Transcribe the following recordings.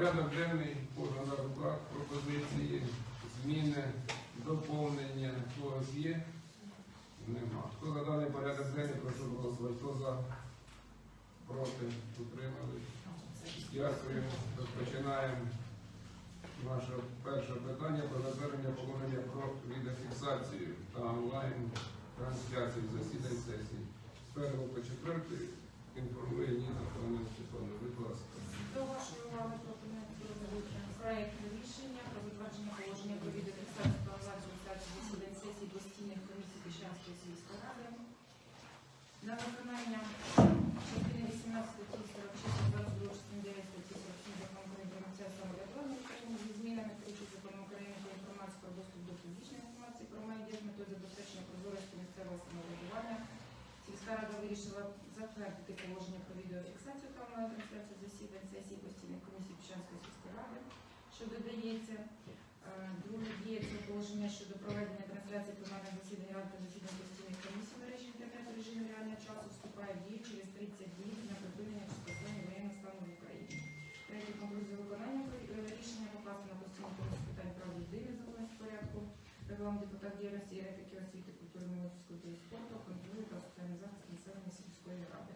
Порядок денний кожен на руках, пропозиції, зміни, доповнення, когось є? Нема. Хто за даний порядок денний, прошу голосувати. Хто за? Проти? Утримали? Дякую. Розпочинаємо наше перше питання про затвердження положення про відеофіксацію та онлайн трансляцію засідань сесії. З першого по четвертий інформує Ніна Павловна затвердити положення про відеофіксацію та онлайн-трансляцію засідань сесії постійних комісій Піщанської сільської ради, що додається. Е, Друге діється положення щодо проведення трансляції пленарних засідань ради та засідань постійних комісій мережі інтернету в режимі реального часу вступає в дію через 30 днів на припинення чи воєнного стану в Україні. Третє конкурс виконання е, рішення покласти на постійну комісію питань прав людини, законності порядку, регламент депутат діяльності і етики освіти, культури, молоді, і спорту, контролю та соціальний захист населення сільської ради.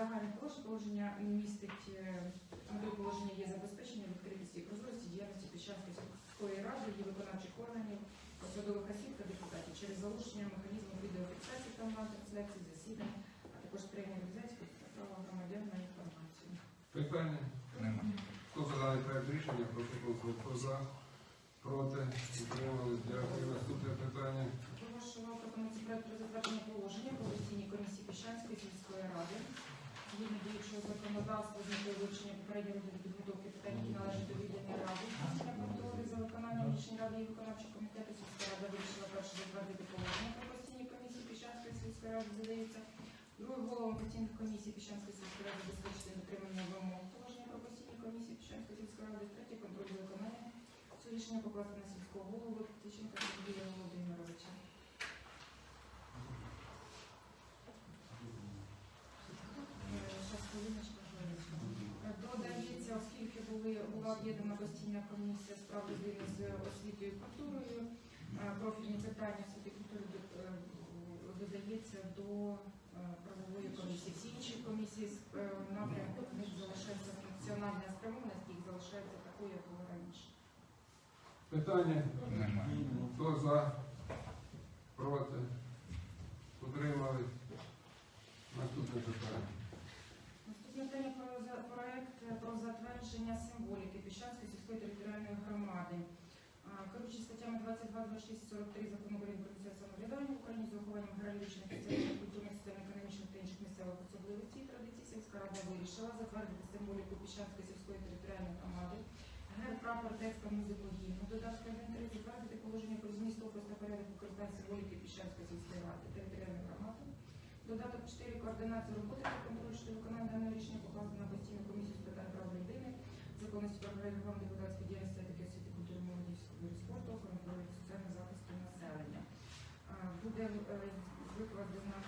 Загальне положення положення містить е, метою положення є забезпечення відкритості і прозорості діяльності Піщанської сільської ради, її виконавчих органів, посадових осіб та депутатів через залучення механізму відеофіксації та онлайн-трансляції засідань, а також сприяння організації права громадян на інформацію. Питання? Нема. Хто за проект рішення, прошу голосувати. Хто за? Проти? Утримались? Дякую. Наступне питання. Вашого пропонується проект про затвердження положення про постійній комісії Піщанської сільської ради. Згідно діючого законодавства з метою вивчення попередньої роботи підготовки питань, які належать до віддання ради, здійснення контролю за виконанням рішень ради і виконавчого комітету сільська рада вирішила перше затвердити положення про постійні комісії Піщанської сільської ради, додається. Друге головам постійних комісій Піщанської сільської ради забезпечити дотримання вимог положення про постійні комісії Піщанської сільської ради. Третє контроль за виконанням. Це рішення покласти на сільського голову об'єднана постійна комісія з прав людини з освітою і культурою, е, профільні питання освіти і культури е, додається до е, правової комісії. Всі інші комісії з напрямку в них залишається функціональна спрямованість, їх залишається такою, як було раніше. Питання? Хто за? Проти? Утримались? Наступне питання. Наступне питання про за- проект е, про затвердження символіки сільської територіальної громади. А, статтями 22, 26, 43 закону про місцеве самоврядування в Україні з урахуванням героїчних соціальних, культурних, соціально-економічних та інших місцевих особливостей традицій сільська рада вирішила затвердити символіку Піщанської сільської територіальної громади. Герб, прапор, текст музику гімну. Додатка 1.3 затвердити положення про зміст опис та порядок використання символіки Піщанської сільської ради територіальної громади. Додаток 4 координації роботи та контролю щодо виконання даного рішення покладено на постійну комісію з питань прав людини, законності прав регламент депутатської діяльності, етики освіти, культури, молоді, спорту, охорони соціального захисту населення. Буде е, викладено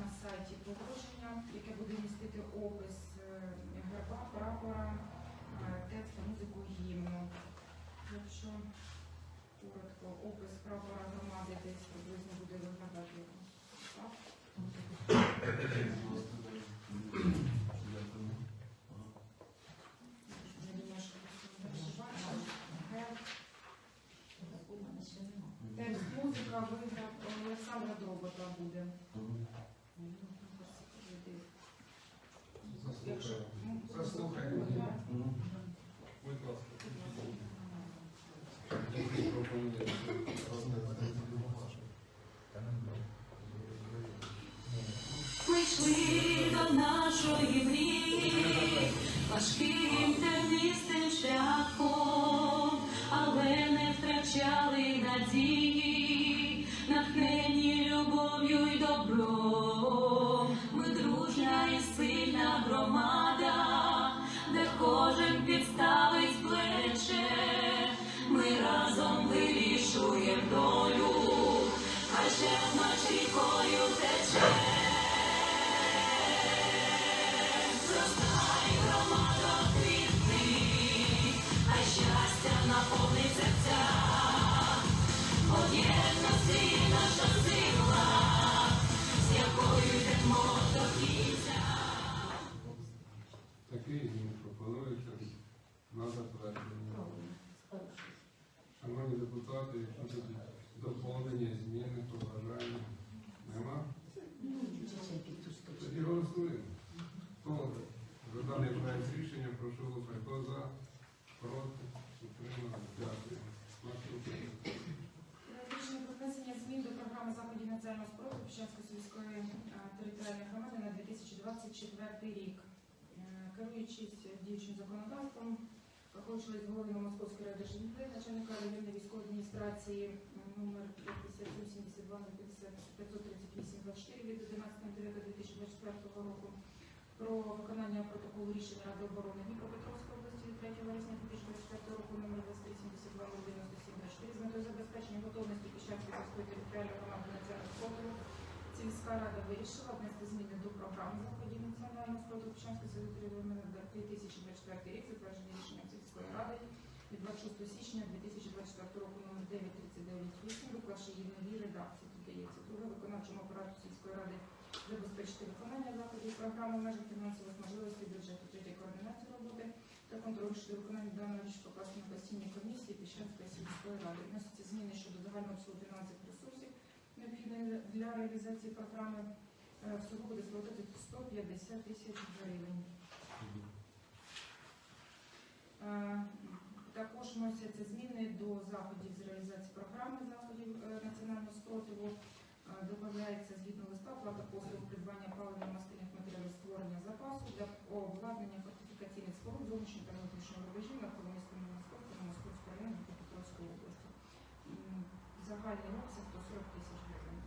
на сайті положення, яке буде містити опис е, герба, прапора, е, текст та музику гімну. Якщо коротко, опис прапора громади десь приблизно буде виглядати Дробота буде. Ну, Заслухаємо. glory. Заходів національного Піщанської сільської е, територіальної громади на 2024 рік. Е, Керуючись діючим законодавством, враховуючи голови Московської ради жінки, начальника районної військової адміністрації номер 5772 538 24 від 11.09.2024 року про виконання протоколу рішення Ради оборони Дніпропетровської області від 3 вересня 2024 року номер 2372 97 з метою забезпечення готовності Піщанської сільської територіальної сільська рада вирішила внести зміни до програми заходів національного спротиву Піщанської сільської територіальної на 2024 рік, затверджений рішенням сільської ради від 26 січня 2024 року номер 9398, виклавши її в новій редакції. Тут дається друге виконавчому апарату сільської ради забезпечити виконання заходів програми в межах фінансових можливостей бюджету, третя координацію роботи та контроль щодо виконання даного річ покласти на постійній комісії Піщанської сільської ради. Вносяться зміни щодо загального необхідних для реалізації програми. Е, Всього буде складати 150 тисяч гривень. Е, Також вносяться зміни до заходів з реалізації програми заходів е, національного спротиву. Додається згідно листа плата послуг придбання паливно-мастильних матеріалів створення запасу для обладнання фортифікаційних споруд зовнішнього та внутрішнього рубежів навколо міста Московського Московського району Дніпропетровської області. М, Загальний обсяг 140 тисяч гривень.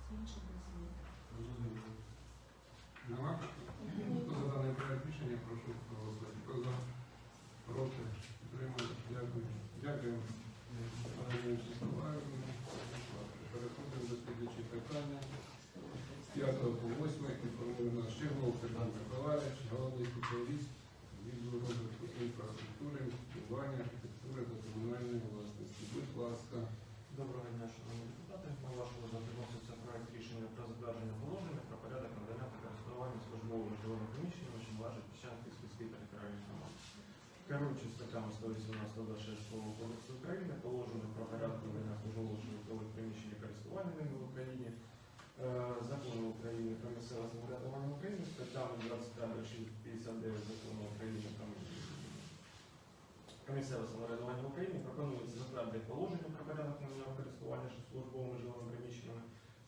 Всі інші без змін. Зрозуміло. Нема? Хто за даний проект рішення, прошу проголосувати. Хто за, проти, утримали. Дякую. Дякую. Пане Вячеславівні. Переходимо до слідчого питання. З 5 по 8 інформує наш Щеглов Фердан Миколаївич, головний спеціаліст відділу розвитку інфраструктури, будування, архітектури та комунальної власності. Будь ласка. Доброго дня, шановні депутати. На ваш розгляд вноситься проект рішення про затвердження положення про порядок надання та користування службовими житловими приміщеннями, що належать Піщанській сільській територіальній громаді. Керуючись статтями 118 26 Кодексу України, положення про порядок надання службових житлових приміщень і користування ними в Україні, е, закону України про місцеве самоврядування України, статтями 25 59 закону України про місцеве самоврядування в Україні пропонується затвердити положення про порядок надання користування службовими жилими приміщеннями,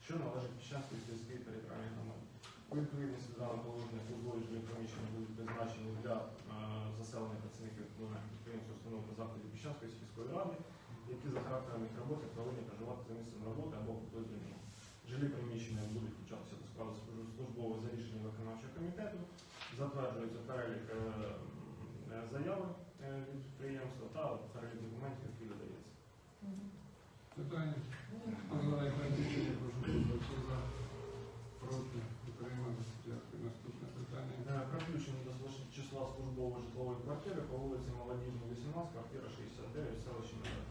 що належить Піщанській сільській територіальній громаді. У відповідності до даного положення службові жилі приміщення будуть призначені для е, заселення працівників підприємств, установ та закладів Піщанської сільської ради, які за характером їх роботи повинні проживати за місцем роботи або поблизу. Жилі приміщення будуть включатися до складу служб- службових за рішенням виконавчого комітету, затверджується перелік е, заяви е, від підприємства та перелік документів, які додається. Питання. Проти, утримали. Дякую. Наступне питання. Е, Про включення до числа службової житлової квартири по вулиці Молодіжна, 18, квартира 69, селище Нове.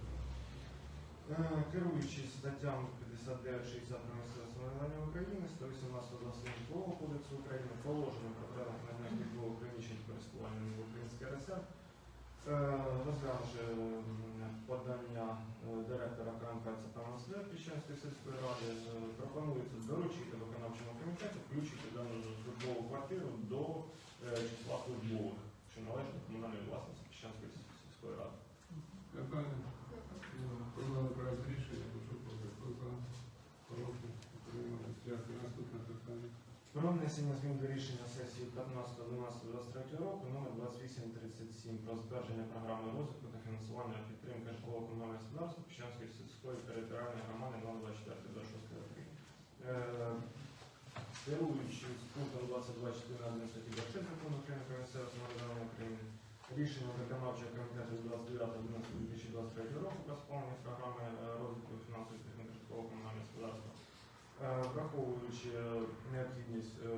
Е, Керуючись статтями 59-60 про місцеве самоврядування України, 118 27 Житлового кодексу України, положення про порядок надання житлових приміщень користування в Українській РСР, е, розглянувши подання е, директора КМК ЦП «Москва» Піщанської сільської ради, пропонується доручити виконавчому комітету включити дану службову квартиру до числа службових, що належить до комунальної власності Піщанської сільської ради. Питання. Хто за даний проект рішення, прошу голосувати. Хто за, проти, утримали. Дякую. Наступне питання. Про внесення змін до рішення сесії 15.12.23 року номер 2837 про затвердження програми розвитку та фінансування підтримки житлово-комунального господарства Піщанської сільської територіальної громади на 24 роки. Е, Керуючись пунктом 22.4 статті 26 закону України про місцеве самоврядування України, рішенням виконавчого комітету від 29.11.2023 року про сповнення програми е, розвитку фінансової підтримки житлово-комунального господарства враховуючи е, необхідність е,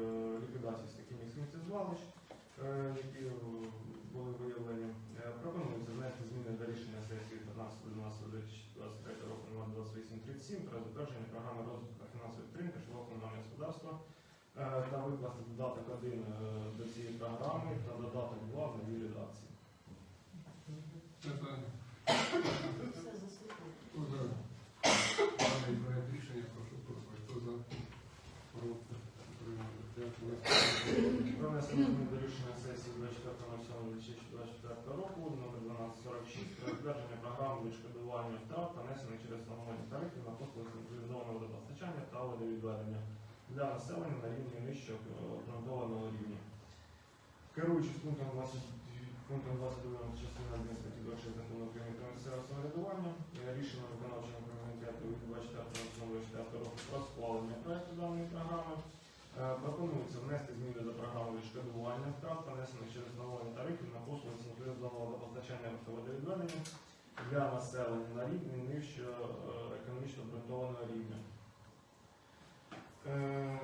ліквідації стихійних сміттєзвалищ, е, які е, були виявлені, е, пропонується внести зміни до рішення сесії 15.12.2023 року номер 2837 про затвердження програми розвитку та фінансової підтримки житлового комунального господарства е, та викласти додаток 1 е, до цієї програми та додаток 2 в новій редакції. Питання. Все заслухали. Хто за даний проект рішення, прошу голосувати. Хто за? Проти? Утримались. Дякую. Про внесення змін до рішення сесії 24.07.2024 року номер 1246 про програми відшкодування втрат, понесених через встановлення тарифів на послуги централізованого водопостачання та водовідведення для населення на рівні нижче обґрунтованого рівня. Керуючись пунктом 20 пунктом 22 частини 1 статті 26 закону України про місцеве самоврядування, е, рішення виконавчого комітету від 24.04 року про схвалення проекту даної програми Пропонується внести зміни до програми відшкодування втрат, понесених через встановлення тарифів на послуги централізованого водопостачання та водовідведення для населення на рівні нижче е, економічно обґрунтованого рівня. Е,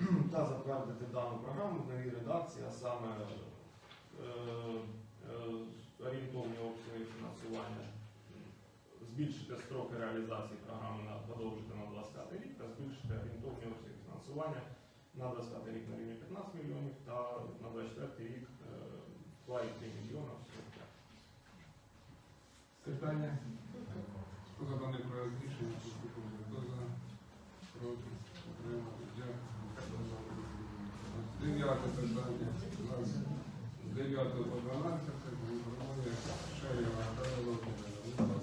Та затвердити дану програму в новій редакції, а саме е, е, орієнтовні обсяги фінансування, збільшити строки реалізації програми подовжити на 25 рік та збільшити орієнтовні обсяги фінансування на 25 рік на рівні 15 мільйонів та на 24 рік е, вкладі 3 мільйона. Питання. Хто за даний проект рішення. За? Проти? Дякую. Дев'яте питання. 9 по 12 інформує Шеєва Наталія Володимирівна.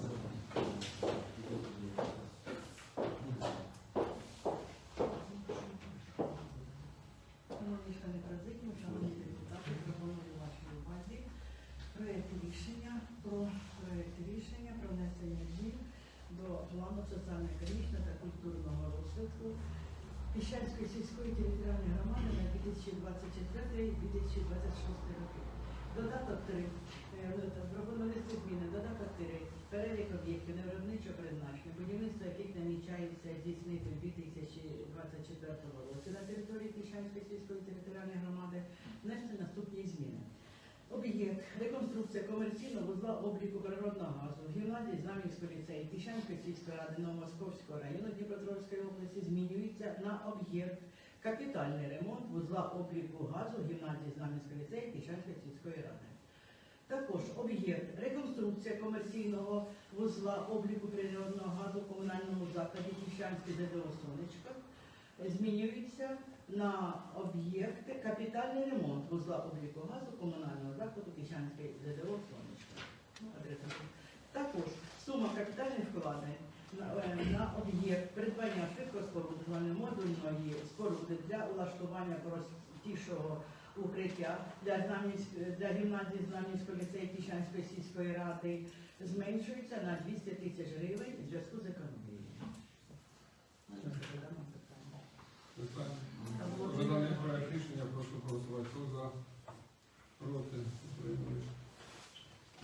Рішення про проєкт рішення про внесення змін до плану соціально-економічного та культурного розвитку Піщанської сільської територіальної громади на 2024-2026 роки. Додаток 3. Пропоную внести зміни. Додаток 3. Перелік об'єктів невиробничого призначення, будівництво яких намічається здійснити у 2024 році на території Піщанської сільської територіальної громади, внести наступні зміни. Об'єкт, реконструкція комерційного вузла обліку природного газу в гімназії Знам'янського ліцею Піщанської сільської ради Новомосковського району Дніпропетровської області змінюється на об'єкт капітальний ремонт вузла обліку газу в гімназії Знам'янського ліцею Піщанської сільської ради. Також об'єкт реконструкція комерційного вузла обліку природного газу в комунальному закладі Піщанське ЗДО Сонечка змінюється на об'єкт капітальний ремонт вузла обліку газу комунального закладу Піщанське ЗДО Сонечка. Ну. Також сума капітальних вкладень на, е, об'єкт придбання швидкоспорудованої модульної споруди для улаштування простішого укриття для, гімназії Знам'янського ліцею Піщанської сільської ради зменшується на 200 тисяч гривень в зв'язку з економією. Питання? Питання. Хто за даний проект рішення, прошу голосувати. Хто за? Проти? Утримались.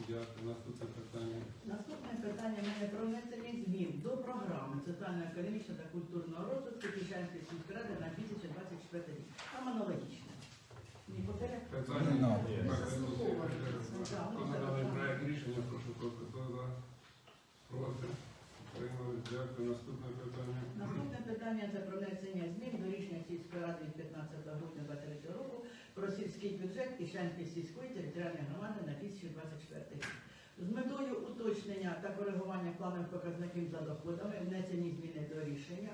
Дякую. Наступне питання. Наступне питання в мене про внесення змін до програми соціально-економічного та культурного розвитку Піщанської сільської ради на 2024 рік. Там аналогічне. Ні. Питання. Ні. Хто проект рішення, прошу голосувати. Хто за? Проти? Утримались. Дякую. Наступне питання. Наступне питання це про внесення змін до рішення сільської ради від 15 грудня 2023 року про сільський бюджет Піщанської сільської територіальної громади на 2024 рік. З метою уточнення та коригування планових показників за доходами внесені зміни до рішення.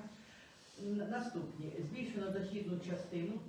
Наступні збільшено дохідну частину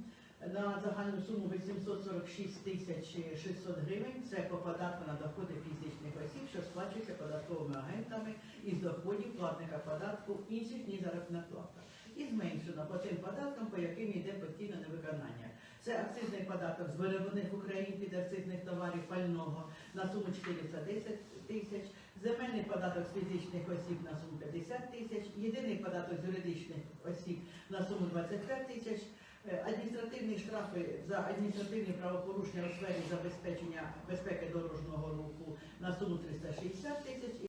на загальну суму 846 тисяч 600 гривень. Це по податку на доходи фізичних осіб, що сплачується податковими агентами із доходів платника податку інших ніж заробітна плата. І зменшено по тим податкам, по яким йде постійне невиконання. Це акцизний податок з вироблених в Україні підакцизних товарів пального на суму 410 тисяч, земельний податок з фізичних осіб на суму 50 тисяч, єдиний податок з юридичних осіб на суму 25 тисяч, е, адміністративні штрафи за адміністративні правопорушення у сфері забезпечення безпеки дорожнього руху на суму 360 тисяч